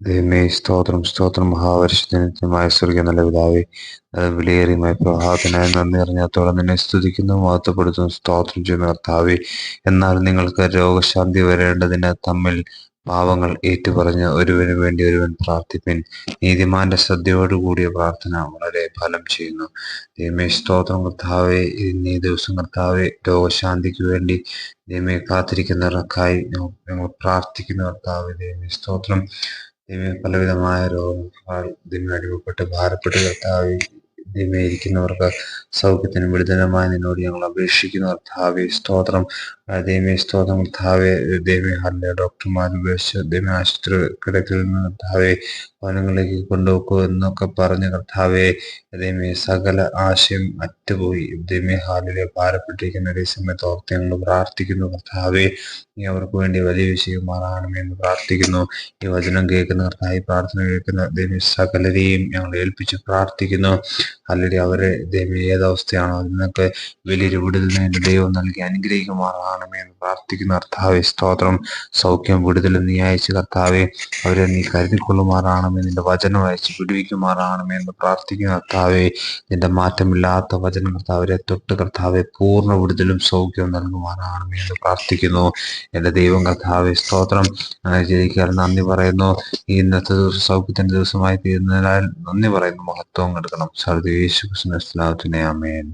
ദൈവമേ സ്തോത്രം സ്തോത്രം. മഹാപരിശുദ്ധമായ സ്വർഗീയ നല്ല പിതാവേ വിലയേറിയമായ പ്രഭാതനായി നന്ദി അറിഞ്ഞാത്തോടെ നിന്നെ സ്തുതിക്കുന്നു മഹത്വപ്പെടുത്തുന്നു സ്തോത്രം ചെയ്യുന്ന കർത്താവേ. എന്നാൽ നിങ്ങൾക്ക് രോഗശാന്തി വരേണ്ടതിന് തമ്മിൽ പാവങ്ങൾ ഏറ്റുപറഞ്ഞ് ഒരുവന് വേണ്ടി ഒരുവൻ പ്രാർത്ഥിപ്പിൻ. നീതിമാന്റെ ശ്രദ്ധയോടുകൂടിയ പ്രാർത്ഥന വളരെ ഫലം ചെയ്യുന്നു. ദൈവമേ സ്തോത്രം കർത്താവെ. ഇന്നീ ദിവസം കർത്താവെ രോഗശാന്തിക്ക് വേണ്ടി ദൈവമേ കാത്തിരിക്കുന്നവർക്കായി ഞങ്ങൾ പ്രാർത്ഥിക്കുന്ന കർത്താവ്. ദൈവമേ സ്തോത്രം. പലവിധമായ രോഗങ്ങളാൽ ഇതിന് അടിമപ്പെട്ട് ഭാരപ്പെട്ട് കർത്താവ് ദൈവമേ ഇരിക്കുന്നവർക്ക് സൗഖ്യത്തിനും വിടുതലുമായി നിന്നോട് ഞങ്ങൾ അപേക്ഷിക്കുന്ന. കർത്താവെ സ്തോത്രം. ദൈവമേ സ്തോത്രം. കർത്താവെ ദൈവമേ ഹല്ല ഡോക്ടർമാർ ഉപേക്ഷിച്ച് ദൈവമേ ആശുപത്രി കിടക്കിൽ നിന്ന് കർത്താവെ ഭവനങ്ങളിലേക്ക് കൊണ്ടുപോക്കൂ എന്നൊക്കെ പറഞ്ഞ് കർത്താവെ ദൈവമേ സകല ആശയം അറ്റുപോയി. ദൈവമേ ഹാലിലെ ഭാരപ്പെട്ടിരിക്കുന്ന ഒരേ സമയത്ത് ഓർത്ത് ഞങ്ങൾ പ്രാർത്ഥിക്കുന്നു. കർത്താവേ നീ അവർക്ക് വേണ്ടി വലിയ വിഷയമാറാകണമെന്ന് പ്രാർത്ഥിക്കുന്നു. ഈ വചനം കേൾക്കുന്ന കർത്താവ് പ്രാർത്ഥന കേൾക്കുന്ന ദൈവം സകലരെയും ഞങ്ങൾ ഏൽപ്പിച്ച് പ്രാർത്ഥിക്കുന്നു. അല്ലെങ്കിൽ അവരെ ദൈവം ഏതവസ്ഥയാണോ അതിൽ നിന്നൊക്കെ വലിയൊരു നിന്ന് ദൈവം നൽകി അനുഗ്രഹിക്കുമാറാകണമേ എന്ന് പ്രാർത്ഥിക്കുന്ന കർത്താവെ സ്തോത്രം സൗഖ്യം വിടുതലും നീ അയച്ച് കർത്താവെ അവരെ നീ കരുതിക്കൊള്ളുമാറാണമേ നിന്റെ വചനം അയച്ച് വിടുവിക്കുമാറാണമേ എന്ന് പ്രാർത്ഥിക്കുന്ന കർത്താവെ നിന്റെ മാറ്റമില്ലാത്ത വചനം കർത്താവരെ തൊട്ട് കർത്താവെ പൂർണ വിടുതലും സൗഖ്യവും നൽകുമാറാണമേ എന്ന് പ്രാർത്ഥിക്കുന്നു. എന്റെ ദൈവം കർത്താവെ സ്തോത്രം. ജയിക്കാൻ നന്ദി പറയുന്നു. ഇന്നത്തെ ദിവസം സൗഖ്യത്തിന്റെ ദിവസമായി തീരുന്നതിനാൽ നന്ദി പറയുന്നു. മഹത്വം എടുക്കണം സർദ് യേശു കൃഷ്ണ അമേൻ